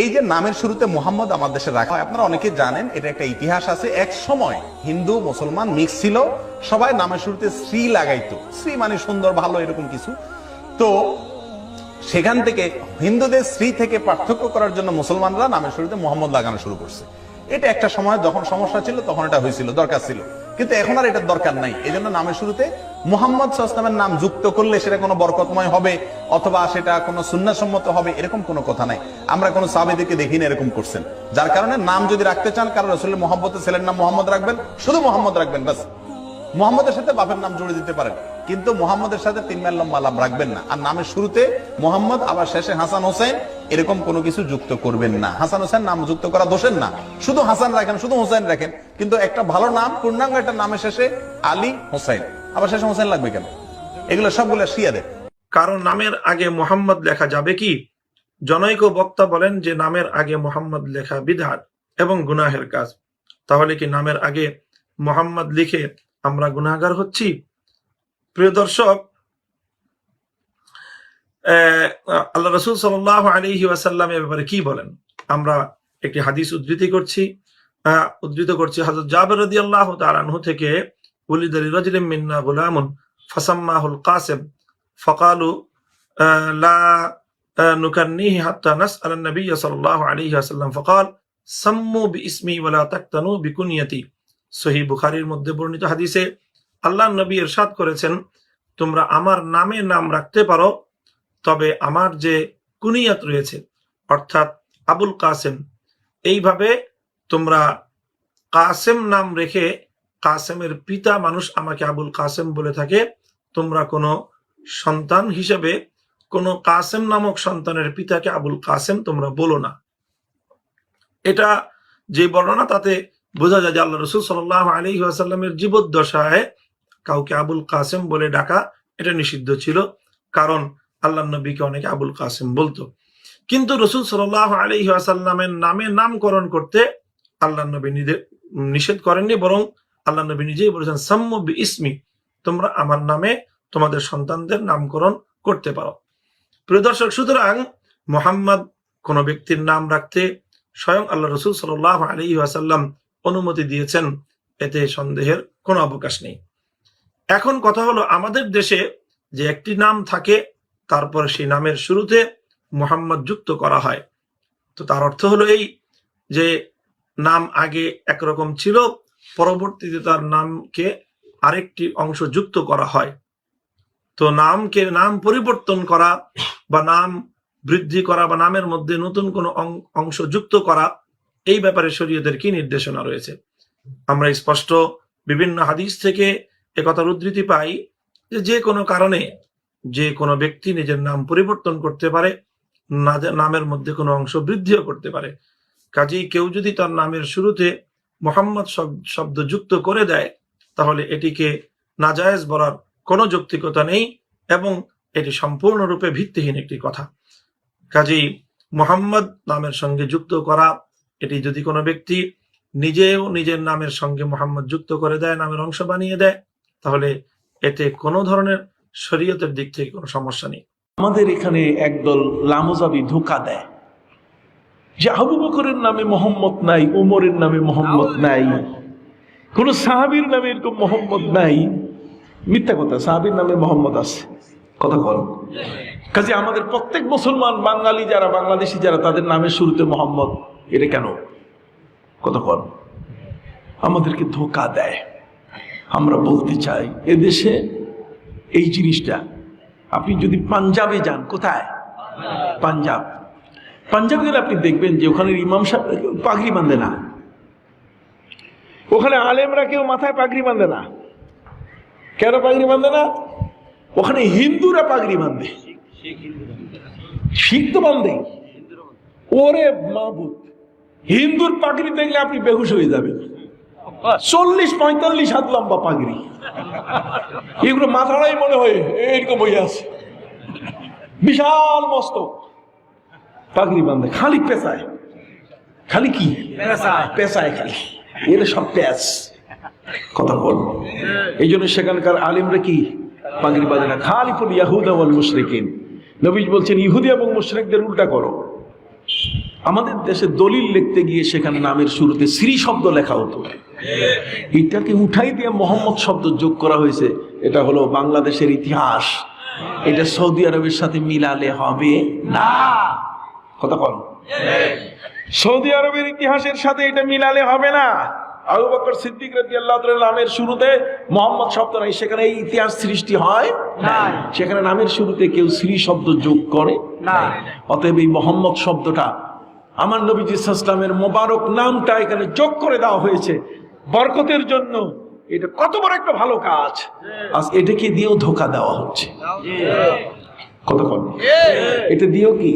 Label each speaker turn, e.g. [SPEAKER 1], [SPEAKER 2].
[SPEAKER 1] এই যে নামের শুরুতে মোহাম্মদ আমার দেশে রাখা হয়, আপনারা অনেকে জানেন, এটা একটা ইতিহাস আছে। এক সময় হিন্দু, মুসলমান মিক্স ছিল। সবাই নামের শুরুতে শ্রী লাগাইতো। শ্রী মানে সুন্দর, ভালো, এরকম কিছু। তো সেখান থেকে হিন্দুদের স্ত্রী থেকে পার্থক্য করার জন্য মুসলমানরা নামের শুরুতে মোহাম্মদ লাগানো শুরু করছে। এটা একটা সময় যখন সমস্যা ছিল, তখন এটা হয়েছিল, দরকার ছিল। কিন্তু এখন আর এটার দরকার নাই। এই জন্য নামের শুরুতে মোহাম্মদ সাল্লামের নাম যুক্ত করলে সেটা কোনো বরকতময় হবে, অথবা সেটা কোনো সুন্নাসম্মত হবে, এরকম কোনো কথা নাই। আমরা কোনো সাবেদিকে দেখি না এরকম করছেন। যার কারণে নাম যদি রাখতে চান, কারণ আসলে মোহাম্মদের ছেলের নাম মোহাম্মদ রাখবেন, শুধু মোহাম্মদ রাখবেন বাস মোহাম্মদের সাথে বাপের নাম জুড়ে দিতে পারেন। কিন্তু মোহাম্মদের সাথে তিন মাইল লম্বা লাভ রাখবেন না। আর নামের শুরুতে মোহাম্মদ, আবার শেষে হাসান হোসেন, এরকম কোনো কিছু যুক্ত করবেন না। হাসান হোসেন নাম যুক্ত করা দোষের না। শুধু হাসান রাখেন, শুধু হোসেন রাখেন। কিন্তু একটা ভালো নাম, পূর্ণাঙ্গ একটা নামের শেষে আলী হোসেন। আবার শেষে হোসেন লাগবে কেন? এগুলো সবগুলো শিয়া দেয়
[SPEAKER 2] কারও নামের আগে মোহাম্মদ লেখা যাবে কি? জনৈক বক্তা বলেন যে, নামের আগে মোহাম্মদ লেখা বিধান এবং গুনাহের কাজ। তাহলে কি নামের আগে মোহাম্মদ লিখে আমরা গুনাহগার হচ্ছি? প্রিয় দর্শক আহ, আল্লাহ রসুল সাল্লাহ আলহি ওয়াসাল্লাম এ ব্যাপারে কি বলেন আমরা একটি হাদিস উদ্ধৃতি করছি আহ, উদ্ধৃত করছি হাজরত জাবের রদি আল্লাহ তালানহু থেকে উলিদ আলী রাজলিম মিন্না গুলামুন ফাসাম্মাহুল কাসেম فقالوا آه لا آه نكنيه حتى نسأل النبي صلى الله عليه وسلم فقال سموا باسمي ولا تكتنوا بكنيتي সহি বুখারীর মধ্যে বর্ণিত হাদিসে আল্লাহ নবী ইরশাদ করেছেন, তোমরা আমার নামে নাম রাখতে পারো, তবে আমার যে কুনিয়াত রয়েছে, অর্থাৎ আবুল কাসেম, এইভাবে তোমরা কাসেম নাম রেখে কাসেমের পিতা মানুষ আমাকে আবুল কাসেম বলে থাকে, তোমরা কোনো সন্তান হিসেবে কোন কাসেম নামক সন্তানের পিতাকে আবুল কাসেম তোমরা বলো না। এটা যে বর্ণনা, তাতে বোঝা যায় যে আল্লাহ রসুল সাল্লাহ আলী আসাল্লামের জীবদ্দশায় কাউকে আবুল কাসেম বলে ডাকা, এটা নিষিদ্ধ ছিল। কারণ আল্লাহ নবীকে অনেকে আবুল কাসেম বলতো। কিন্তু রসুল সাল্লাহ আলী আসাল্লামের নামে নামকরণ করতে আল্লাহ নবী নিষেধ করেননি, বরং আল্লাহ নবী নিজেই বলেছেন সাম্য বি ইসমি তোমরা আমার নামে তোমাদের সন্তানদের নামকরণ করতে পারো। প্রিয় দর্শক, সুতরাং মোহাম্মদ কোন ব্যক্তির নাম রাখতে স্বয়ং আল্লাহ রসুল সাল আলী আসাল্লাম অনুমতি দিয়েছেন, এতে সন্দেহের কোনো অবকাশ নেই। এখন কথা হলো আমাদের দেশে যে একটি নাম থাকে, তারপর সেই নামের শুরুতে মোহাম্মদ যুক্ত করা হয়। তো তার অর্থ হলো এই যে নাম আগে একরকম ছিল, পরবর্তীতে তার নামকে আরেকটি অংশ যুক্ত করা হয়। তো নামকে, নাম পরিবর্তন করা বা নাম বৃদ্ধি করা বা নামের মধ্যে নতুন কোনো অংশ যুক্ত করা, এই ব্যাপারে শরীয়তের কি নির্দেশনা রয়েছে? আমরা স্পষ্ট বিভিন্ন হাদিস থেকে একথার উদ্ধৃতি পাই যে যে কোনো কারণে যে কোনো ব্যক্তি নিজের নাম পরিবর্তন করতে পারে নামের মধ্যে কোনো অংশ বৃদ্ধিও করতে পারে। কাজেই কেউ যদি তার নামের শুরুতে মোহাম্মদ শব- শব্দ যুক্ত করে দেয়, তাহলে এটিকে নাজায়েজ বলার কোনো যৌক্তিকতা নেই এবং এটি সম্পূর্ণরূপে ভিত্তিহীন একটি কথা। কাজেই মোহাম্মদ নামের সঙ্গে যুক্ত করা, এটি যদি কোনো ব্যক্তি নিজেও নিজের নামের সঙ্গে মোহাম্মদ যুক্ত করে দেয়, নামের অংশ বানিয়ে দেয় তাহলে এতে কোনো ধরনের শরীয়তের দিক থেকে কোনো সমস্যা নেই।
[SPEAKER 3] আমাদের এখানে একদল লামোজাবি ধোকা দেয়। যে আবু বকরের নামে মোহাম্মদ নাই, উমরের নামে মোহাম্মদ নাই, কোন সাহাবীর নামে এরকম মোহাম্মদ নাই। মিথ্যা কথা, সাহাবীর নামে মোহাম্মদ আছে। কথা কর কাজে আমাদের প্রত্যেক মুসলমান, বাঙালি যারা, বাংলাদেশি যারা, তাদের নামের শুরুতে মোহাম্মদ, এটা কেন? কথা কর আমাদেরকে ধোকা দেয়। আমরা বলতে চাই, এদেশে এই জিনিসটা। আপনি যদি পাঞ্জাবে যান, কোথায়? পাঞ্জাব। পাঞ্জাব গেলে আপনি দেখবেন যে ওখানে ইমাম সাহেব পাগড়ি বাঁধে না। ওখানে আলেমরা কেউ মাথায় পাগড়ি বাঁধে না। কেন পাগড়ি বাঁধে না? ওখানে হিন্দুরা পাগড়ি বাঁধে। শিখ তো বাঁধে। ওরে মাহবুদ হিন্দুর পাগড়ি দেখলে আপনি বেহুশ হয়ে যাবেন। চল্লিশ পঁয়তাল্লিশ হাত লম্বা পাগড়ি। এগুলো মাথাটাই মনে হয় এরকম বই আছে। বিশাল মস্ত। পাগড়ি বান্ধে খালি পেশায়। খালি কি? পেশায়। খালি। এর সব প্যাস কথা বল। এই জন্য সেখানকার আলিমরা কি? পাগড়ি বাজে না। খালি ফুল ইয়াহুদা ওয়াল মুশরিকিন। নবী বলছেন ইহুদি এবং মুশরিকদের উল্টা করো। আমাদের দেশে দলিল লিখতে গিয়ে সেখানে নামের শুরুতে শ্রী শব্দ লেখা হতো। এটাকে উঠাই দিয়ে মোহাম্মদ শব্দ যোগ করা হয়েছে। এটা হলো বাংলাদেশের ইতিহাস। এটা সৌদি আরবের সাথে মিলালে হবে না। কথা কন সৌদি আরবের ইতিহাসের সাথে এটা মিলালে হবে না। আবু বকর সিদ্দিক রাদিয়াল্লাহু নামের শুরুতে মোহাম্মদ শব্দ নাই সেখানে এই ইতিহাস সৃষ্টি হয় না সেখানে নামের শুরুতে কেউ শ্রী শব্দ যোগ করে না অতএব এই মোহাম্মদ শব্দটা আমার নবীজি ইসলামের মোবারক নামটা এখানে যোগ করে দেওয়া হয়েছে। বরকতের জন্য। এটা কত বড় একটা ভালো কাজ। আজ এটাকে দিয়েও ধোকা দেওয়া হচ্ছে। কতক্ষণ? এটা দিয়েও কি